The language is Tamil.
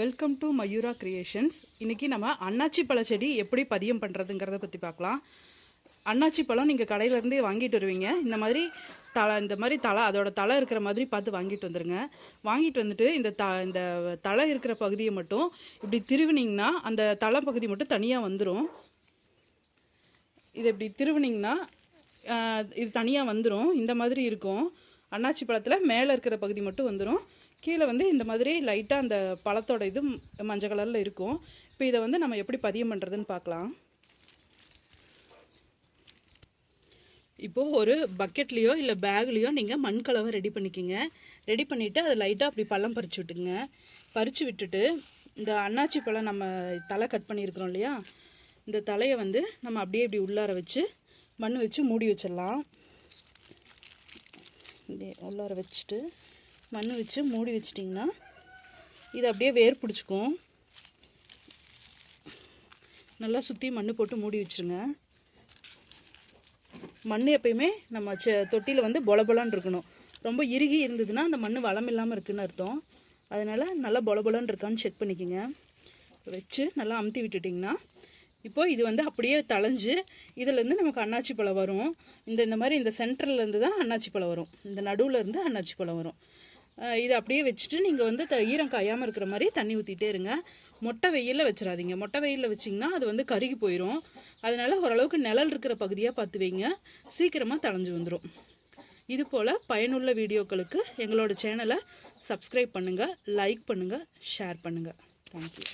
வெல்கம் டு மயூரா கிரியேஷன்ஸ் இன்றைக்கி நம்ம அன்னாச்சி பழ செடி எப்படி பதியம் பண்ணுறதுங்கிறத பற்றி பார்க்கலாம். அன்னாச்சி பழம் நீங்கள் கடையிலேருந்தே வாங்கிட்டு வருவீங்க. இந்த மாதிரி தலை இந்த மாதிரி தலை அதோட தலை இருக்கிற மாதிரி பார்த்து வாங்கிட்டு வந்துருங்க. வாங்கிட்டு வந்துட்டு இந்த த இந்த தலை இருக்கிற பகுதியை மட்டும் இப்படி திருவினிங்கன்னா அந்த தலை பகுதி மட்டும் தனியாக வந்துடும் இது இப்படி திருவினிங்கன்னா இது தனியாக வந்துடும் இந்த மாதிரி இருக்கும். அன்னாச்சி பழத்தில் மேலே இருக்கிற பகுதி மட்டும் வந்துடும் கீழே வந்து இந்த மாதிரி லைட்டாக அந்த பழத்தோட இது மஞ்சள் கலரில் இருக்கும். இப்போ இதை வந்து நம்ம எப்படி பதியம் பண்ணுறதுன்னு பார்க்கலாம். இப்போது ஒரு பக்கெட்லேயோ இல்லை பேக்லேயோ நீங்கள் மண் கலவை ரெடி பண்ணிக்கிங்க. ரெடி பண்ணிவிட்டு அதை லைட்டாக அப்படி பள்ளம் பறித்து விட்டுங்க பறித்து விட்டுட்டு இந்த அன்னாச்சி பழம் நம்ம தலை கட் பண்ணியிருக்கிறோம் இல்லையா? இந்த தலையை வந்து நம்ம அப்படியே இப்படி உள்ளார வச்சு மண் வச்சு மூடி வச்சிடலாம். உள்ளார வச்சுட்டு மண் வச்சு மூடி வச்சிட்டிங்கன்னா இது அப்படியே வேர் பிடிச்சிக்கும். நல்லா சுற்றி மண் போட்டு மூடி வச்சிருங்க. மண் எப்பயுமே நம்ம செ தொட்டியில் வந்து பொலபொலான் இருக்கணும். ரொம்ப இறுகி இருந்ததுன்னா அந்த மண் வளம் இல்லாமல் இருக்குதுன்னு அர்த்தம். அதனால் நல்லா பொலபொலன் இருக்கான்னு செக் பண்ணிக்கோங்க. வச்சு நல்லா அமுத்தி விட்டுட்டிங்கன்னா இப்போ இது வந்து அப்படியே தளைஞ்சு இதுலேருந்து நமக்கு அன்னாச்சி பழம் வரும். இந்த இந்த மாதிரி இந்த சென்டர்லேருந்து தான் அன்னாச்சி பழம் வரும். இந்த நடுவில் இருந்து அன்னாச்சி பழம் வரும். இதை அப்படியே வச்சுட்டு நீங்கள் வந்து த ஈரம் காயாமல் இருக்கிற மாதிரி தண்ணி ஊற்றிட்டே இருங்க. மொட்டை வெயிலில் வச்சிடாதீங்க. மொட்டை வெயிலில் வச்சிங்கன்னா அது வந்து கருகி போயிடும் அதனால் ஓரளவுக்கு நிழல் இருக்கிற பகுதியாக பார்த்து வைங்க. சீக்கிரமாக தளைஞ்சு வந்துடும் இது போல் பயனுள்ள வீடியோக்களுக்கு எங்களோட சேனலை சப்ஸ்கிரைப் பண்ணுங்கள் லைக் பண்ணுங்கள் ஷேர் பண்ணுங்கள் தேங்க்யூ